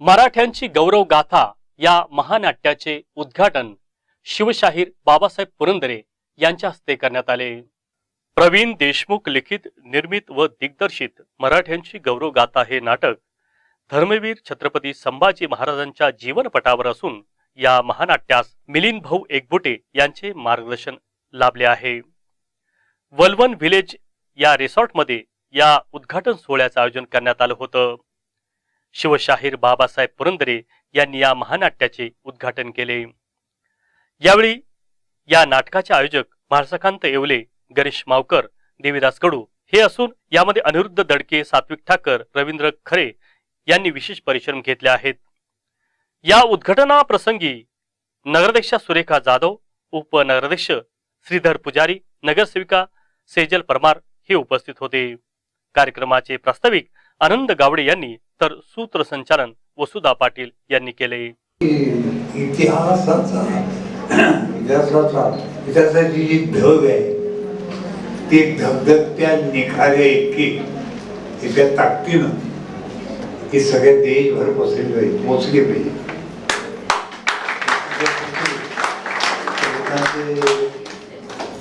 मराठ्यांची गौरव गाथा या महानाट्याचे उद्घाटन शिवशाहीर बाबासाहेब पुरंदरे यांच्या हस्ते करण्यात आले. प्रवीण देशमुख लिखित निर्मित व दिग्दर्शित मराठ्यांची गौरव गाथा हे नाटक धर्मवीर छत्रपती संभाजी महाराजांच्या जीवनपटावर असून या महानाट्यास मिलिंद भाऊ एकबुटे यांचे मार्गदर्शन लाभले आहे. वलवन व्हिलेज या रिसॉर्टमध्ये या उद्घाटन सोहळ्याचं आयोजन करण्यात आलं होतं. शिवशाहीर बाबासाहेब पुरंदरे यांनी या महानाट्याचे उद्घाटन केले. यावेळी या नाटकाचे आयोजक भारसकांत येवले गणेश मावकर देवीदास कडू हे असून यामध्ये अनिरुद्ध दडके सात्विक ठाकर रवींद्र खरे यांनी विशेष परिश्रम घेतले आहेत. या उद्घाटनाप्रसंगी नगराध्यक्षा सुरेखा जाधव उपनगराध्यक्ष श्रीधर पुजारी नगरसेविका सेजल परमार हे उपस्थित होते. कार्यक्रमाचे प्रास्ताविक आनंद गावडे यांनी तर सूत्रसंचालन वसुधा पाटील यांनी केले. इतिहासाचा इतिहासाचा इतिहासाची जी धग आहे ती धगधगत्या निखाऱ्या इतकी इतक्या ताकदीनं ती सगळ्या देशभर पोचली पाहिजे पोचली पाहिजे.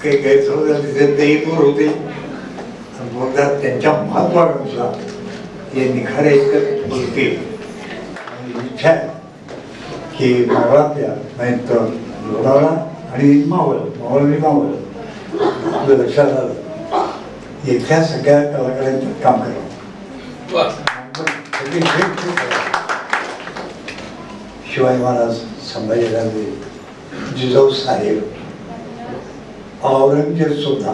काही गैरसमज झाले ते दूर होते मग त्यांच्या महत्वाकांक्षा हे निखाऱ्या इतकं बोलते आणि इच्छा की मावळातल्या नाही तर लोणावळा आणि मावळ मावळ आणि मावळ आपलं लक्षात आलं. इथल्या सगळ्या कलाकारांचं काम करावं शिवाय महाराज संभाजी गांधी जिजाऊ साहेब औरंगजेब सुद्धा.